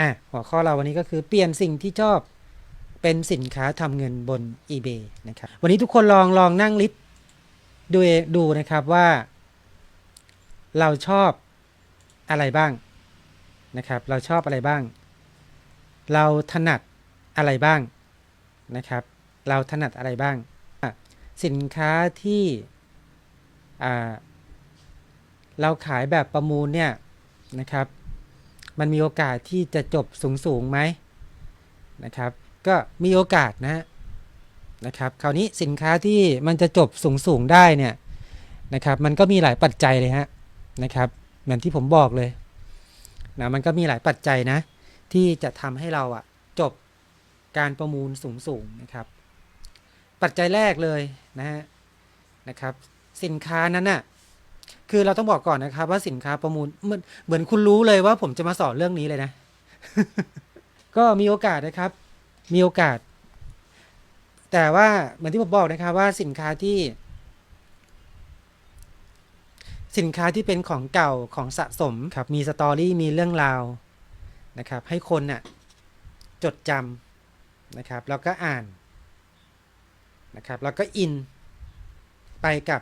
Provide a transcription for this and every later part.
อะหัวข้อเราวันนี้ก็คือเปลี่ยนสิ่งที่ชอบเป็นสินค้าทำเงินบน eBay นะครับ วันนี้ทุกคนลองลองนั่งลิสต์ดูเองดูนะครับว่า เราชอบอะไรบ้างนะครับ เราชอบอะไรบ้าง เราถนัดอะไรบ้างนะครับ เราถนัดอะไรบ้าง สินค้าที่เราขายแบบประมูลเนี่ยนะครับ มันมีโอกาสที่จะจบสูงสูงไหมนะครับ ก็มีโอกาสนะฮะนะครับ คราวนี้สินค้าที่มันจะจบสูงสูงได้เนี่ยนะครับ มันก็มีหลายปัจจัยเลยฮะนะครับ เหมือนที่ผมบอกเลยนะมันก็มีหลายปัจจัยนะ ที่จะทำให้เราอะจบการประมูลสูงสูงนะครับ ปัจจัยแรกเลยนะฮะนะครับ สินค้านั้นน่ะ คือเราต้องบอกก่อนนะครับ ว่าสินค้าประมูลเหมือนเหมือนคุณรู้เลยว่าผมจะมาสอนเรื่องนี้เลยนะ ก็มีโอกาสนะครับ มีโอกาส แต่ว่าเหมือนที่ผมบอกนะครับว่าสินค้าที่ สินค้าที่เป็นของเก่าของสะสมครับ มีสตอรี่มีเรื่องราวนะครับ ให้คนน่ะจดจำนะครับ แล้วก็อ่านนะครับ แล้วก็อินไปกับ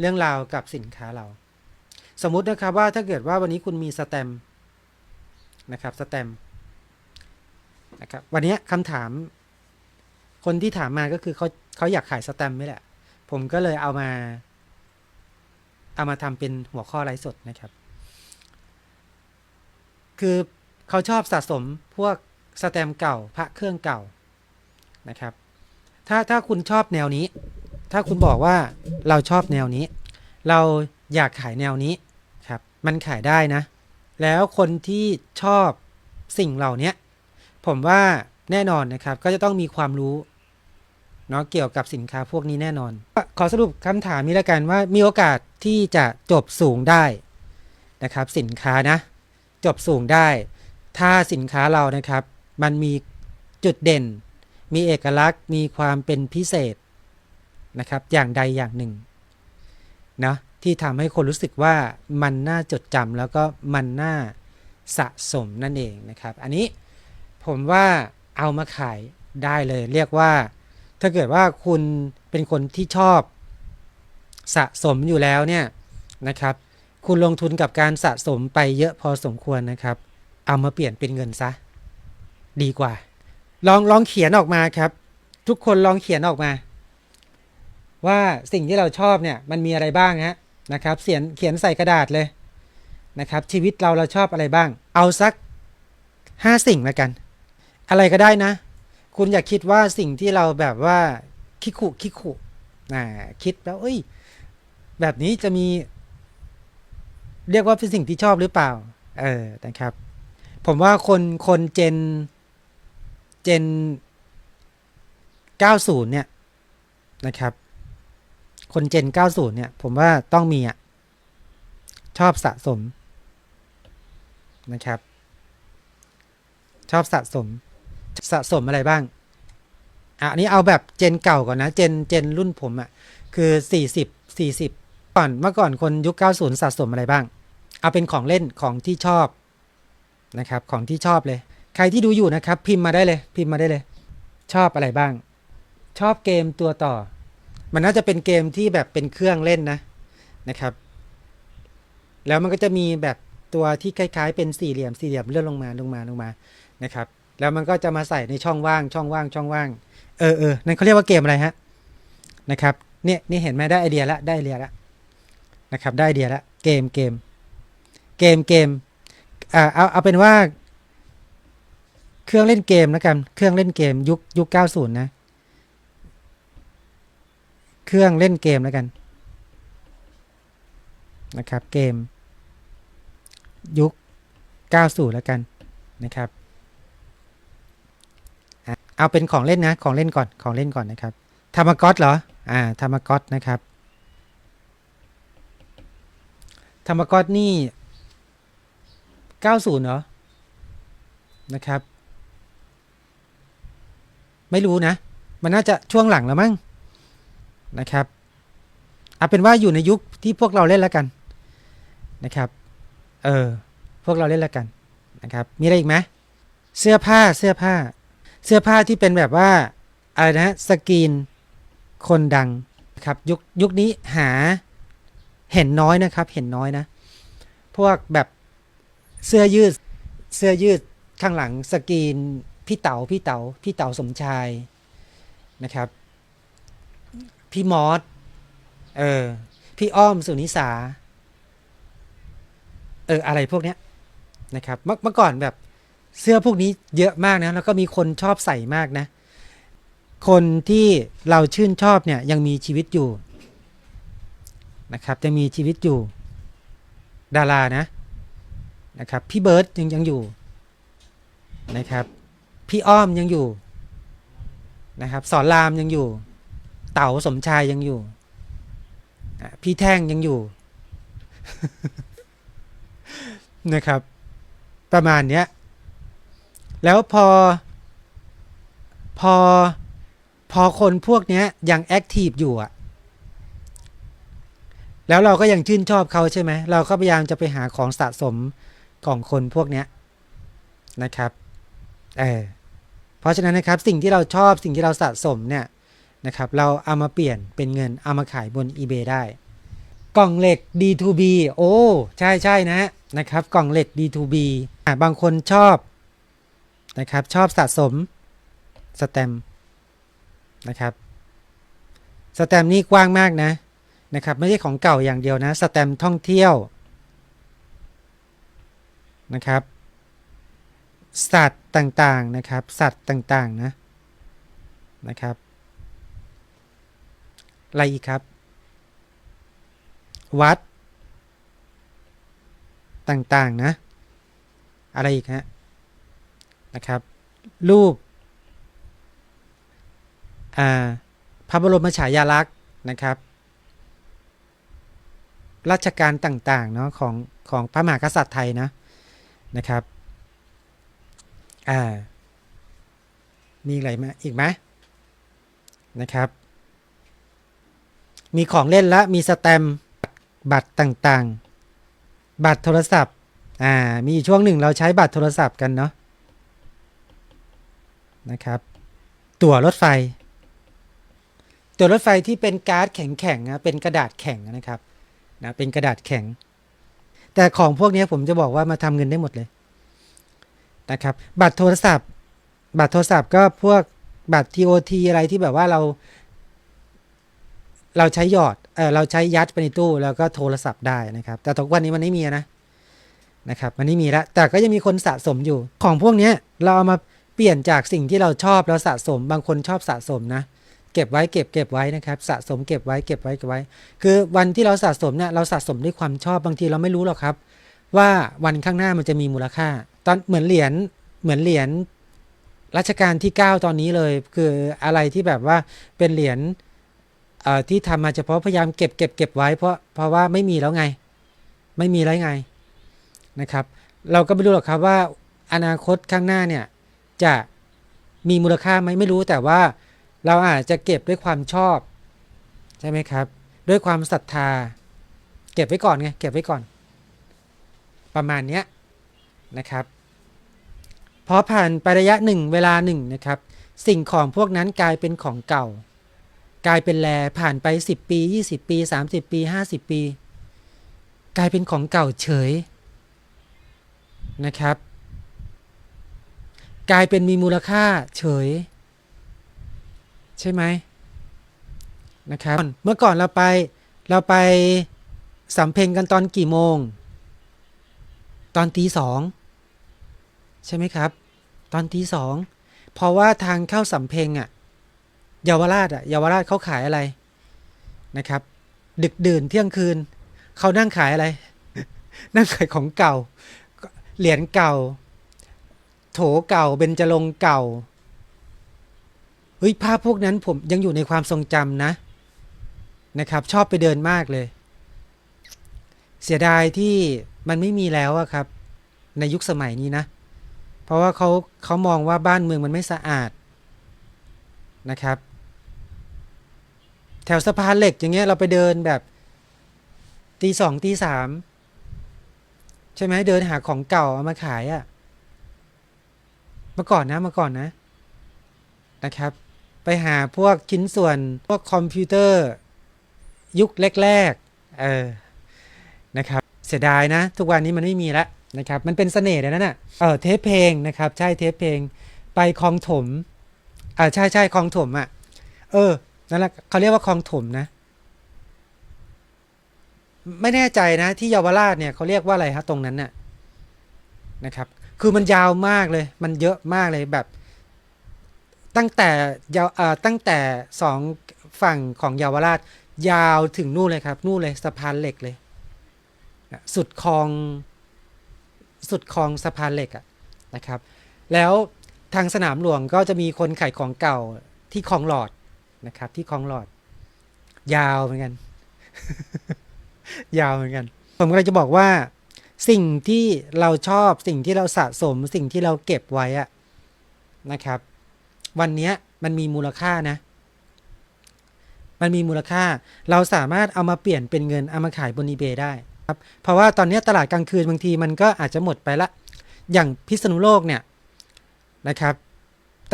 เรื่องราวกับสินค้าเรา สมมุตินะครับว่าถ้าเกิดว่าวันนี้คุณมีสแตมนะครับสแตมนะครับวันนี้คำถาม คนที่ถามมาก็คือเขาเขาอยากขายสแตมไม่แหละ ผมก็เลยเอามา เอามาทำเป็นหัวข้อไลฟ์สดนะครับ คือเขาชอบสะสมพวกสแตมเก่าพระเครื่องเก่านะครับ ถ้าถ้าคุณชอบแนวนี้ ถ้าคุณบอกว่าเราชอบแนวนี้ เราอยากขายแนวนี้ครับ มันขายได้นะ แล้วคนที่ชอบสิ่งเหล่านี้ผมว่าแน่นอนนะครับ ก็จะต้องมีความรู้เนาะเกี่ยวกับสินค้าพวกนี้แน่นอน ขอสรุปคำถามนี้แล้วกันว่ามีโอกาสที่จะจบสูงได้นะครับ สินค้านะ จบสูงได้ ถ้าสินค้าเรานะครับ มันมีจุดเด่น มีเอกลักษณ์ มีความเป็นพิเศษ นะครับอย่างใดอย่างหนึ่งนะที่ทำให้คนรู้สึกว่ามันน่าจดจำแล้วก็มันน่าสะสมนั่นเองนะครับ อันนี้ผมว่าเอามาขายได้เลย เรียกว่า ถ้าเกิดว่าคุณเป็นคนที่ชอบสะสมอยู่แล้วเนี่ยนะครับ คุณลงทุนกับการสะสมไปเยอะพอสมควรนะครับ เอามาเปลี่ยนเป็นเงินซะ ดีกว่า ลองลองเขียนออกมาครับ ทุกคนลองเขียนออกมา ว่าสิ่งที่เราชอบเนี่ยมันมีอะไรบ้างฮะนะครับเขียนเขียนใส่กระดาษเลยนะครับชีวิตเราเราชอบอะไรบ้าง เอาสักห้าสิ่งแล้วกัน อะไรก็ได้นะ คุณอย่าคิดว่าสิ่งที่เราแบบว่าคิคุคิคุนะคิดแล้วเอ้ย แบบนี้จะมี เรียกว่าเป็นสิ่งที่ชอบหรือเปล่า เออนะครับ ผมว่าคนคนเจนเจน 90 เนี่ยนะครับ คนเจน 90 เนี่ย ผมว่าต้องมีอะ ชอบสะสมนะครับ ชอบสะสม สะสมอะไรบ้างอะอันนี้เอาแบบเจนเก่าก่อนนะ เจนเจนรุ่นผมอะ่ะ คือ 40 40 ก่อนเมื่อก่อนคนยุค 90 สะสมอะไรบ้าง เอาเป็นของเล่นของที่ชอบนะครับ ของที่ชอบเลย ใครที่ดูอยู่นะครับ พิมพ์มาได้เลย พิมพ์มาได้เลย ชอบอะไรบ้าง ชอบเกมตัวต่อ มันน่าจะเป็นเกมที่แบบเป็นเครื่องเล่นนะนะครับ แล้วมันก็จะมีแบบตัวที่คล้าย ๆ เป็นสี่เหลี่ยมสี่เหลี่ยมเลื่อนลงมาลงมาลงมานะครับ แล้วมันก็จะมาใส่ในช่องว่างช่องว่างช่องว่าง เออเออนั่นเขาเรียกว่าเกมอะไรฮะนะครับเนี่ยนี่เห็นไหมได้ไอเดียละได้ไอเดียละนะครับ ได้ไอเดียละเกมเกมเกมเกมอ่าเอาเอาเป็นว่า เครื่องเล่นเกมแล้วกันเครื่องเล่นเกมยุคยุคเก้าศูนย์นะ เครื่องเล่นเกมแล้วกันนะครับเกม ยุค 90 แล้วกันนะครับเอาเป็นของเล่นนะของเล่นก่อนของเล่นก่อนนะครับธรรมก๊อตเหรออ่าธรรมก๊อตนะครับธรรมก๊อตนี่ 90 เหรอ นะครับ ไม่รู้นะ มันน่าจะช่วงหลังแล้วมั้ง นะครับเอาเป็นว่าอยู่ในยุคที่พวกเราเล่นแล้วกันนะครับ เออ พวกเราเล่นแล้วกันนะครับ มีอะไรอีกไหมเสื้อผ้าเสื้อผ้า เสื้อผ้าที่เป็นแบบว่าอะไรนะสกรีนคนดังครับยุคยุคนี้หาเห็นน้อยนะครับ เห็นน้อยนะ พวกแบบเสื้อยืดเสื้อยืดข้างหลังสกรีนพี่เต๋าพี่เต๋าพี่เต๋าสมชายนะครับ พี่มอสเออ พี่อ้อมสุนิสา เออ อะไรพวกเนี้ยนะครับ เมื่อก่อนแบบเสื้อพวกนี้เยอะมากนะ แล้วก็มีคนชอบใส่มากนะ คนที่เราชื่นชอบเนี่ยยังมีชีวิตอยู่นะครับยังมีชีวิตอยู่ ดารานะนะครับพี่เบิร์ดยังยังอยู่นะครับ พี่อ้อมยังอยู่นะครับ สอนรามยังอยู่ เต๋าสมชายยังอยู่พี่แท่งยังอยู่นะครับ ประมาณเนี้ย แล้วพอ พอ พอคนพวกเนี้ยยังแอคทีฟอยู่อะแล้วเราก็ยังชื่นชอบเขาใช่ไหม เราก็พยายามจะไปหาของสะสมของคนพวกเนี้ยนะครับ เออเพราะฉะนั้นนะครับสิ่งที่เราชอบสิ่งที่เราสะสมเนี่ย นะครับ เราเอามาเปลี่ยนเป็นเงินเอามาขายบน eBay ได้ กล่องเหล็ก D2B โอ้ใช่ใช่นะนะครับ กล่องเหล็ก D2B อะบางคนชอบนะครับ ชอบสะสมสแตมนะครับสแตมนี่กว้างมากนะนะครับ ไม่ใช่ของเก่าอย่างเดียวนะสแตมท่องเที่ยวนะครับ สัตว์ต่างๆนะครับ สัตว์ต่างๆนะนะครับ อะไรอีกครับ วัด ต่างๆนะ อะไรอีกฮะนะครับ รูปอ่าพระบรมฉายาลักษณ์นะครับ ราชการต่างๆเนาะของของพระมหากษัตริย์ไทยนะนะครับอ่ามีอะไรไหมอีกไหมนะครับ มีของเล่นและมีสแตมบัตรต่างๆ บัตรโทรศัพท์ อ่า มีช่วงหนึ่งเราใช้บัตรโทรศัพท์กันเนาะนะครับ ตั๋วรถไฟ ตั๋วรถไฟที่เป็นการ์ดแข็งๆนะเป็นกระดาษแข็งนะครับนะเป็นกระดาษแข็ง แต่ของพวกนี้ผมจะบอกว่ามาทำเงินได้หมดเลยนะครับ บัตรโทรศัพท์ บัตรโทรศัพท์ก็พวกบัตร TOT อะไรที่แบบว่าเรา เราใช้หยอดเออเราใช้ยัดไปในตู้แล้วก็โทรศัพท์ได้นะครับ แต่ทุกวันนี้มันไม่มีนะนะครับมันไม่มีแล้วแต่ก็ยังมีคนสะสมอยู่ ของพวกเนี้ยเราเอามาเปลี่ยนจากสิ่งที่เราชอบแล้วสะสม บางคนชอบสะสมนะ เก็บไว้เก็บเก็บไว้นะครับ สะสมเก็บไว้เก็บไว้เก็บไว้ คือวันที่เราสะสมเนี่ยเราสะสมด้วยความชอบบางทีเราไม่รู้หรอกครับ ว่าวันข้างหน้ามันจะมีมูลค่า ตอนเหมือนเหรียญเหมือนเหรียญรัชกาลที่ 9 ตอนนี้เลย คืออะไรที่แบบว่าเป็นเหรียญ ที่ทำมาเฉพาะพยายามเก็บเก็บเก็บไว้เพราะเพราะว่าไม่มีแล้วไง ไม่มีแล้วไงนะครับ เราก็ไม่รู้หรอกครับว่าอนาคตข้างหน้าเนี่ยจะมีมูลค่าไหมไม่รู้แต่ว่าเราอาจจะเก็บด้วยความชอบใช่ไหมครับ ด้วยความศรัทธา เก็บไว้ก่อนไงเก็บไว้ก่อน ประมาณเนี้ยนะครับพอผ่านไประยะหนึ่งเวลาหนึ่งนะครับ สิ่งของพวกนั้นกลายเป็นของเก่า กลายเป็นแลผ่านไป 10 ปี 20 ปี 30 ปี 50 ปี กลายเป็นของเก่าเฉยนะครับ กลายเป็นมีมูลค่าเฉย ใช่ไหมนะครับเมื่อก่อนเราไปเราไปสำเพ็งกันตอนกี่โมง ตอนตีสองใช่ไหมครับ ตอนตีสองเพราะว่าทางเข้าสำเพ็งอะ่ะ เยาวราชอะเยาวราชเขาขายอะไรนะครับ ดึกดื่นเที่ยงคืนเขานั่งขายอะไร นั่งขายของเก่า เหรียญเก่า โถเก่าเบญจรงเก่าเฮ้ยภาพพวกนั้นผมยังอยู่ในความทรงจำนะนะครับ ชอบไปเดินมากเลย เสียดายที่มันไม่มีแล้วอะครับ ในยุคสมัยนี้นะ เพราะว่าเขาเขามองว่าบ้านเมืองมันไม่สะอาดนะครับ ถวสะพานเหล็กอย่างเงี้ยเราไปเดินแบบตีสองตีสามใช่ไหมเดินหาของเก่าเอามาขายอะ่ะมื่อก่อนนะเมื่อก่อนนะนะครับ ไปหาพวกชิ้นส่วนพวกคอมพิวเตอร์ ยุคแรกๆเออนะครับเสียดายนะ ทุกวันนี้มันไม่มีแล้วนะครับมันเป็นเสน่ห์เลยนะน่ะเออเทปเพลงนะครับ ใช่เทปเพลงไปคลองถมอ่าใช่ใช่คลองถมอะเออ นั่นแหละเขาเรียกว่าคลองถมนะ ไม่แน่ใจนะ ที่เยาวราชเนี่ยเขาเรียกว่าอะไรฮะตรงนั้นน่ะนะครับ คือมันยาวมากเลย มันเยอะมากเลยแบบ ตั้งแต่ยาวเอ่อตั้งแต่สองฝั่งของเยาวราช ยาวถึงนู่นเลยครับ นู่นเลยสะพานเหล็กเลยสุดคลองสุดคลองสะพานเหล็กอะนะครับ แล้วทางสนามหลวงก็จะมีคนขายของเก่าที่คลองหลอด นะครับ ที่คลองหลอด ยาวเหมือนกัน ยาวเหมือนกัน ผมก็เลยจะบอกว่า สิ่งที่เราชอบสิ่งที่เราสะสม สิ่งที่เราเก็บไว้อะนะครับ วันนี้มันมีมูลค่านะ มันมีมูลค่า เราสามารถเอามาเปลี่ยนเป็นเงินเอามาขายบน eBay ได้ครับ เพราะว่าตอนนี้ตลาดกลางคืนบางทีมันก็อาจจะหมดไปละ อย่างพิษณุโลกเนี่ยนะครับ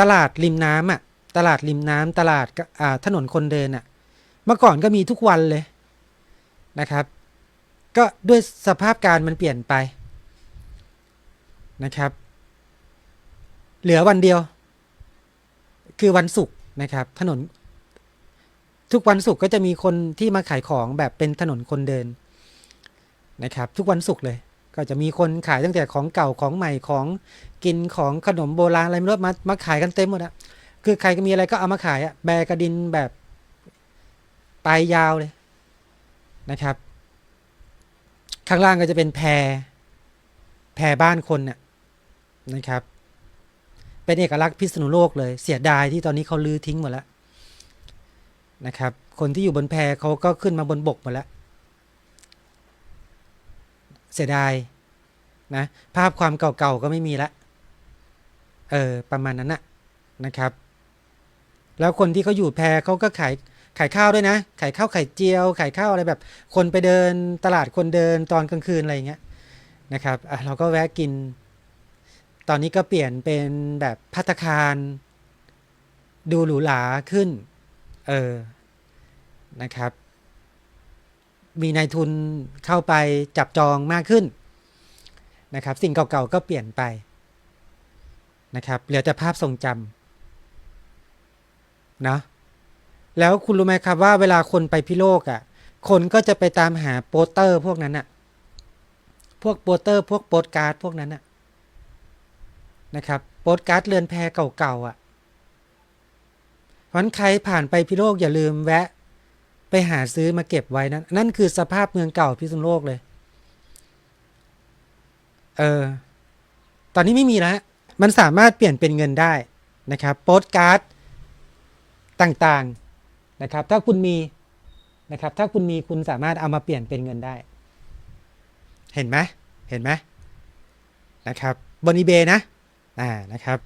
ตลาดริมน้ำอะ ตลาดริมน้ำตลาดถนนคนเดินอะเมื่อก่อนก็มีทุกวันเลยนะครับ ก็ด้วยสภาพการมันเปลี่ยนไปนะครับ เหลือวันเดียว คือวันศุกร์นะครับ ถนน ทุกวันศุกร์ก็จะมีคนที่มาขายของแบบเป็นถนนคนเดินนะครับ ทุกวันศุกร์เลย ก็จะมีคนขายตั้งแต่ของเก่าของใหม่ของกินของขนมโบราณอะไรไม่รู้มามาขายกันเต็มหมดอะ คือใครก็มีอะไรก็เอามาขายอะแบกระดินแบบปลายยาวเลยนะครับ ข้างล่างก็จะเป็นแพรแพรบ้านคนน่ะนะครับ เป็นเอกลักษณ์พิษณุโลกเลย เสียดายที่ตอนนี้เขาลื้อทิ้งหมดแล้วนะครับ คนที่อยู่บนแพเขาก็ขึ้นมาบนบกหมดแล้ว เสียดายนะภาพความเก่าๆก็ไม่มีละเออประมาณนั้นนะนะครับ แล้วคนที่เขาอยู่แพเขาก็ขายขายข้าวด้วยนะ ขายข้าวไข่เจียว ขายข้าวอะไรแบบ คนไปเดินตลาดคนเดินตอนกลางคืนอะไรเงี้ยนะครับอะเราก็แวะกิน ตอนนี้ก็เปลี่ยนเป็นแบบพัตตาคารดูหรูหราขึ้น เออ นะครับ มีนายทุนเข้าไปจับจองมากขึ้น นะครับ สิ่งเก่าๆก็เปลี่ยนไป นะครับ เหลือแต่ภาพทรงจำ นะแล้วคุณรู้ไหมครับว่าเวลาคนไปพิโลกอะ่ะ คนก็จะไปตามหาโปสเตอร์พวกนั้นอะ่ะ พวกโปสเตอร์ พวกโปสการ์ดพวกนั้นอะ่ะนะครับโปสการ์ดเรือนแพเก่าๆอะเพราะฉะนั้นใครผ่านไปพิโลกอย่าลืมแวะไปหาซื้อมาเก็บไว้นะนั่นคือสภาพเมืองเก่าพิษณุโลกเลย เออ ตอนนี้ไม่มีแล้ว มันสามารถเปลี่ยนเป็นเงินได้นะครับ โปสการ์ด ต่างๆนะครับ ถ้าคุณมีนะครับ ถ้าคุณมีคุณสามารถเอามาเปลี่ยนเป็นเงินได้ เห็นไหมเห็นไหมนะครับบนอีเบนะอ่านะครับ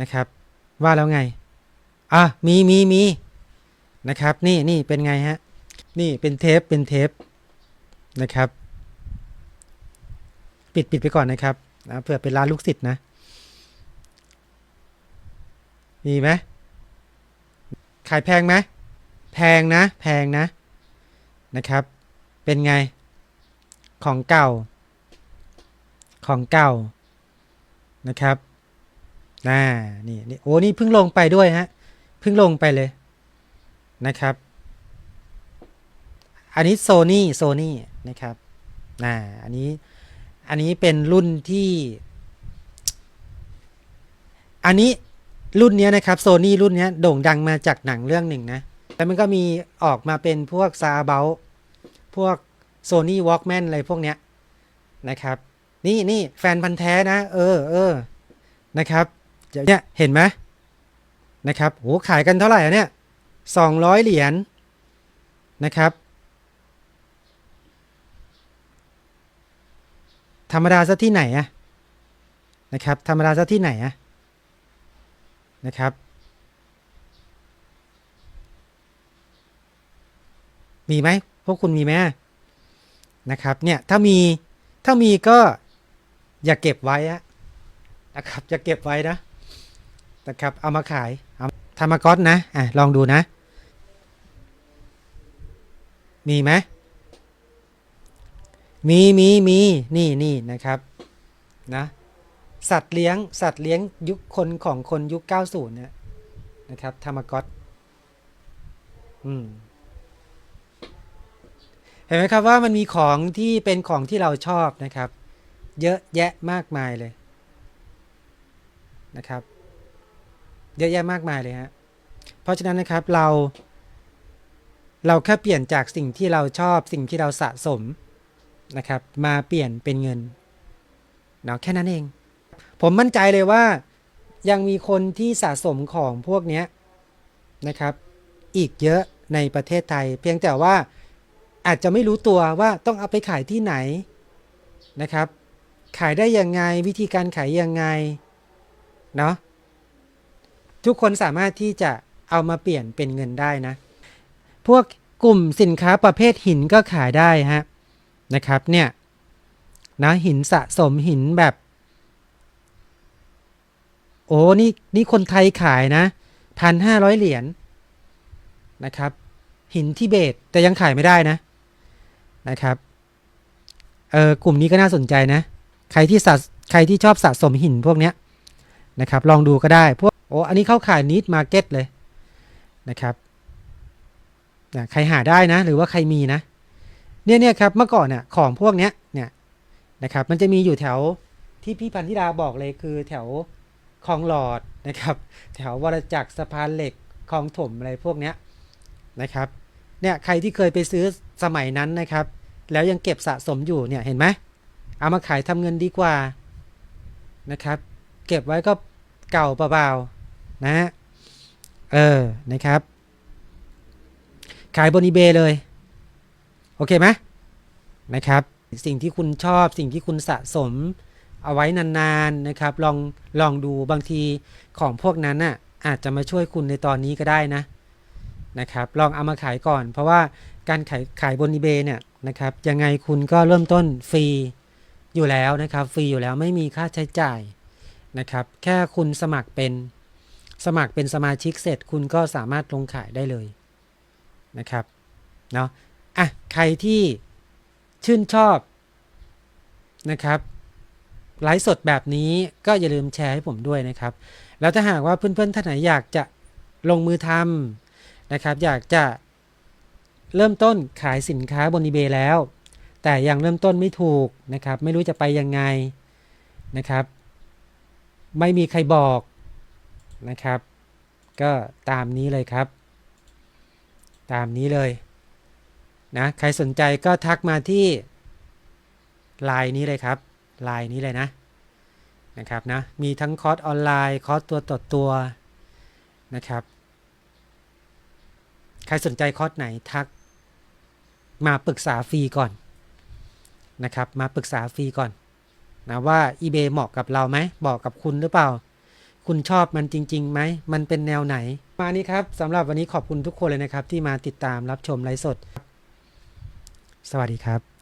นะครับ ว่าแล้วไงอะมีมีมีนะครับ นี่นี่เป็นไงฮะนี่เป็นเทปเป็นเทปนะครับ ปิดปิดไปก่อนนะครับนะเผื่อเป็นร้านลูกศิษย์นะมีไหม ขายแพงไหมแพงนะ แพงนะนะครับ เป็นไง ของเก่า ของเก่านะครับน่านี่นี่โอ้นี่เพิ่งลงไปด้วยฮะเพิ่งลงไปเลยนะครับ อันนี้โซนี่โซนี่นะครับน่าอันนี้อันนี้เป็นรุ่นที่ อันนี้ รุ่นนี้นะครับโซนี่รุ่นนี้โด่งดังมาจากหนังเรื่องหนึ่งนะแล้วมันก็มีออกมาเป็นพวกซาเบลพวกโซนี่วอล์กแมนอะไรพวกเนี้ยนะครับ นี่นี่แฟนพันธ์แท้นะ เออเออนะครับเนี่ยเห็นไหมนะครับโหขายกันเท่าไหร่อะเนี่ยสองร้อยเหรียญนะครับ ธรรมดาซะที่ไหนอะนะครับ ธรรมดาซะที่ไหนอะ นะครับ มีไหมพวกคุณมีไหมนะครับเนี่ยถ้ามีถ้ามีก็อย่าเก็บไว้นะครับอย่าเก็บไว้นะนะครับเอามาขายเอาธรรมก๊อตนะอะลองดูนะ มีไหมมีมีมีนี่นี่นะครับนะ สัตว์เลี้ยง สัตว์เลี้ยงยุคคนของคนยุค 90 เนี่ยนะครับธรรมก๊อตอืมเห็นไหมครับว่ามันมีของที่เป็นของที่เราชอบนะครับ เยอะแยะมากมายเลยนะครับ เยอะแยะมากมายเลยฮะเพราะฉะนั้นนะครับเรา เราแค่เปลี่ยนจากสิ่งที่เราชอบสิ่งที่เราสะสมนะครับ มาเปลี่ยนเป็นเงินเนาะแค่นั้นเอง ผมมั่นใจเลยว่ายังมีคนที่สะสมของพวกนี้นะครับ อีกเยอะในประเทศไทย เพียงแต่ว่าอาจจะไม่รู้ตัวว่าต้องเอาไปขายที่ไหนนะครับ ขายได้ยังไงวิธีการขายยังไงเนาะทุกคนสามารถที่จะเอามาเปลี่ยนเป็นเงินได้นะ พวกกลุ่มสินค้าประเภทหินก็ขายได้ฮะนะครับเนี่ยนะหินสะสมหินแบบ โอ้นี่นี่คนไทยขายนะพันห้าร้อยเหรียญนะครับ หินทิเบตแต่ยังขายไม่ได้นะนะครับเออกลุ่มนี้ก็น่าสนใจนะ ใครที่สะใครที่ชอบสะสมหินพวกเนี้ยนะครับ ลองดูก็ได้พวกโอ้อันนี้เข้าขายนิดมาร์เก็ตเลยนะครับนะใครหาได้นะ หรือว่าใครมีนะ เนี่ยเนี่ยครับเมื่อก่อนน่ะของพวกเนี้ยเนี่ยนะครับ มันจะมีอยู่แถวที่พี่พันธิดาบอกเลยคือแถว คลองหลอดนะครับ แถววรจักรสะพานเหล็กคลองถมอะไรพวกเนี้ยนะครับเนี่ยใครที่เคยไปซื้อสมัยนั้นนะครับ แล้วยังเก็บสะสมอยู่เนี่ยเห็นไหมเอามาขายทำเงินดีกว่านะครับ เก็บไว้ก็เก่าเปล่าๆนะฮะเออนะครับ ขายบนอีเบเลย โอเคไหมนะครับ สิ่งที่คุณชอบสิ่งที่คุณสะสม เอาไว้นานๆนะครับ ลองลองดูบางทีของพวกนั้นน่ะอาจจะมาช่วยคุณในตอนนี้ก็ได้นะนะครับ ลองเอามาขายก่อน เพราะว่าการขายขายบน eBay เนี่ยนะครับยังไงคุณก็เริ่มต้นฟรีอยู่แล้วนะครับฟรีอยู่แล้วไม่มีค่าใช้จ่ายนะครับแค่คุณสมัครเป็นสมัครเป็นสมาชิกเสร็จคุณก็สามารถลงขายได้เลยนะครับเนาะอะใครที่ชื่นชอบนะครับ ไลฟ์สดแบบนี้ก็อย่าลืมแชร์ให้ผมด้วยนะครับ แล้วถ้าหากว่าเพื่อนๆท่านไหนอยากจะลงมือทำนะครับ อยากจะเริ่มต้นขายสินค้าบน eBay แล้ว แต่ยังเริ่มต้นไม่ถูกนะครับ ไม่รู้จะไปยังไงนะครับ ไม่มีใครบอกนะครับ ก็ตามนี้เลยครับ ตามนี้เลยนะใครสนใจก็ทักมาที่ไลน์นี้เลยครับ ไลน์นี้เลยนะนะครับนะมีทั้งคอร์สออนไลน์คอร์สตัวต่อตัวนะครับ ใครสนใจคอร์สไหนทักมาปรึกษาฟรีก่อนนะครับ มาปรึกษาฟรีก่อนนะว่า eBay เหมาะกับเราไหมเหมาะกับคุณหรือเปล่า คุณชอบมันจริงๆไหมมันเป็นแนวไหน มานี้ครับสำหรับวันนี้ขอบคุณทุกคนเลยนะครับ ที่มาติดตามรับชมไลฟ์สด สวัสดีครับ